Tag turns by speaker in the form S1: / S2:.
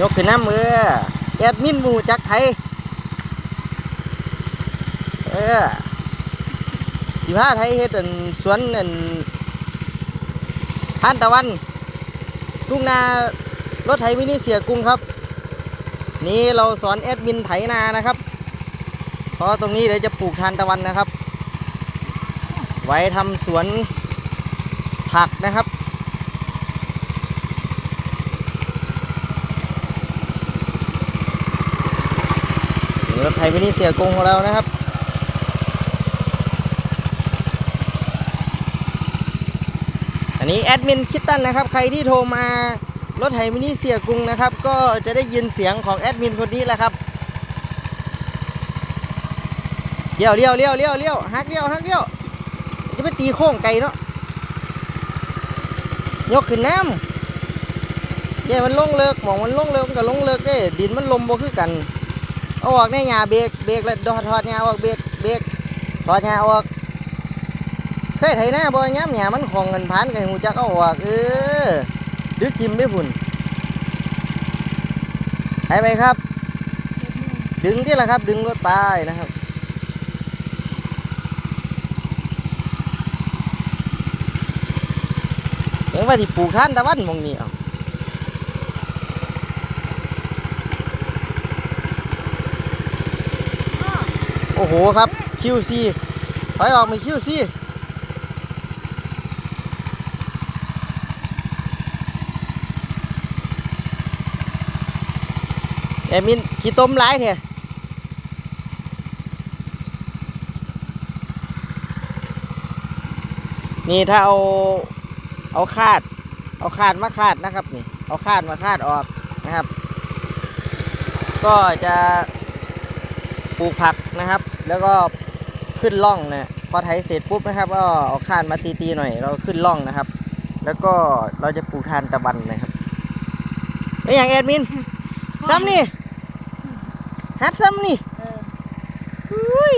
S1: ยกขึ้นน้ำมือแอดมินหมูจักไทยเออสิพาไทยเฮ็ดอันสวนอันทานตะวันทุ่งนารถไถมินิเสียกรุงครับ นี่เราสอนแอดมินไถนานะครับ เพราะตรงนี้เดี๋ยวจะปลูกทานตะวันนะครับ ไว้ทำสวนผักนะครับ ถไถมินิเสียกรุงของเรานะครับ อันนี้แอดมินคิตตันนะครับ ใครที่โทรมารถไถมินิเสียกรุงนะครับ ก็จะได้ยินเสียงของแอดมินคนนี้แหละครับเลี้ยวเลี้ยวเลี้ยวเลี้ยวเลี้ยวฮักเลี้ยวฮักเลี้ยวจะไปตีโค้งไกลเนาะยกขึ้นน้ำเดี๋ยมันลงเลิกหมองมันลงเลิกมันก็ลงเลิกได้ดินมันลมบ่คือกัน เอาออกในหญ้าเบรกเบรกแล้วถอดถอดหญ้าออกเบรกเบรกถอดหญ้าออกเคยไถนาบ่ย้ำหญ้ามันของเงินผ่านกันหูจักเอาออกเออดึกทิมไม่พุ่นไปไปครับ ดึงที่ละครับ ดึงรถไปนะครับเห็นว่าที่ปลูกท่านตะวันมองนี้เอา โอ้โหครับ QC ถอยออกมี QC แอมินขี้ต้มร้ายเถอะนี่ถ้าเอาเอาคาด เอาคาดมาคาดนะครับนี่ เอาคาดมาคาดออกนะครับ ก็จะ ปลูกผักนะครับ แล้วก็ขึ้นร่องนะพอไถเสร็จปุ๊บนะครับ ก็เอาคาดมาตีๆหน่อย เราขึ้นร่องนะครับ แล้วก็เราจะปลูกทานตะวันนะครับเป็นอย่างแอดมินซ้ำนี่ฮัดซ้ำนี่
S2: เออ
S1: อุ้ย